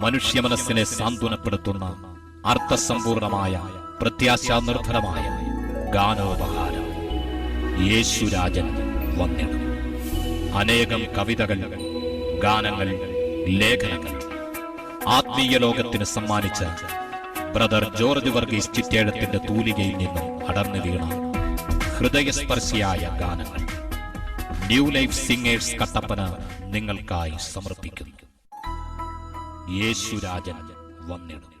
മനുഷ്യ മനസ്സിനെ സാന്ത്വനപ്പെടുത്തുന്ന അർത്ഥസമ്പൂർണമായ പ്രത്യാശാ നിർഭരമായ ഗാനോപഹാരം. യേശുരാജൻ വന്നിടും അനേകം കവിതകൾ ഗാനങ്ങൾ ലേഖനങ്ങൾ ആത്മീയ ലോകത്തിന് സമ്മാനിച്ച ബ്രദർ ജോർജ് വർഗീസ് ചിറ്റേഴത്തിന്റെ തൂലികയിൽ നിന്നും അടർന്നു വീണ ഹൃദയസ്പർശിയായ ഗാനങ്ങൾ. ന്യൂ ലൈഫ് സിംഗേഴ്സ് കട്ടപ്പന നിങ്ങൾക്കായി സമർപ്പിക്കുന്നു. യേശുരാജൻ വന്നിടും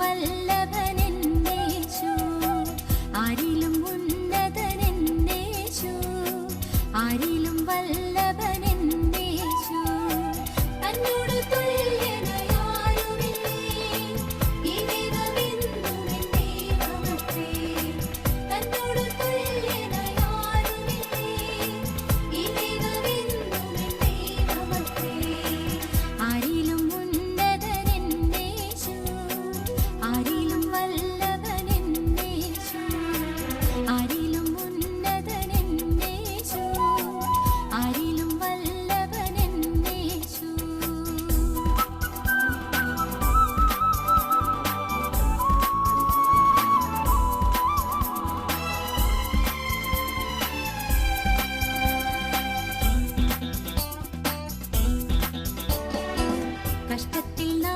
வல்ல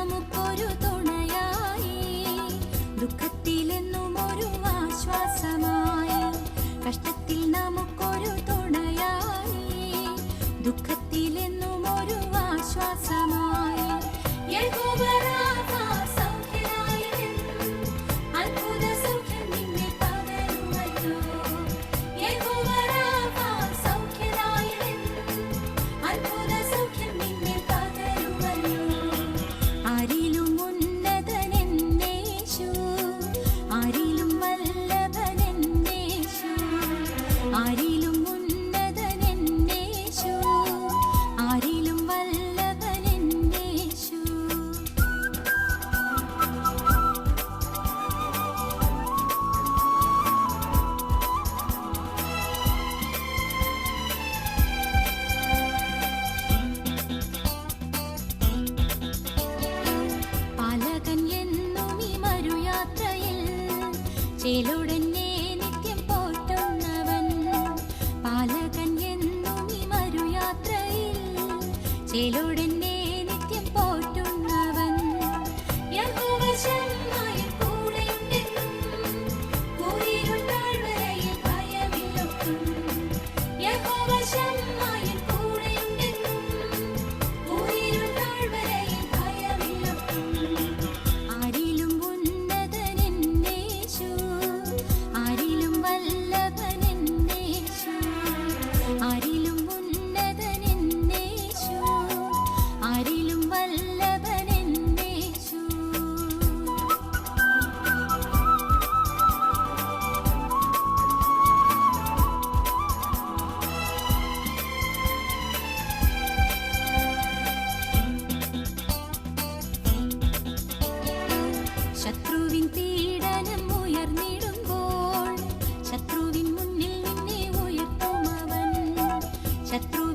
നമുക്കൊരു തുണയായി. ദുഃഖത്തി കാറ്റിലുടൻ ശത്രുവിൻ മുന്നിൽ നിന്നെ ഉയർത്തും അവൻ. ശത്രു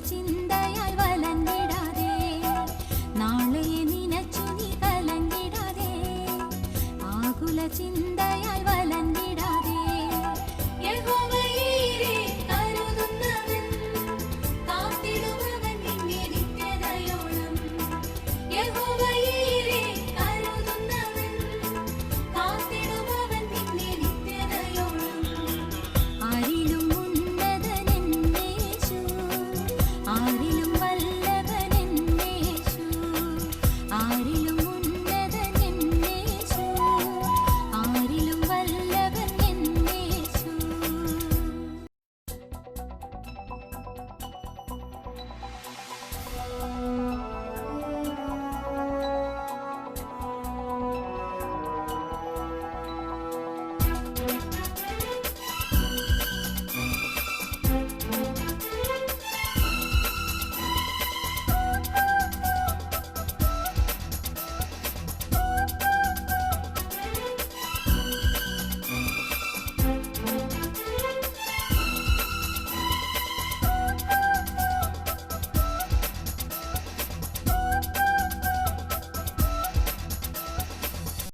ചിന്തയാൽ വലഞ്ഞിടാതെ കലഞ്ഞിടാതെ ആകുല ചിന്തയാൽ വലഞ്ഞി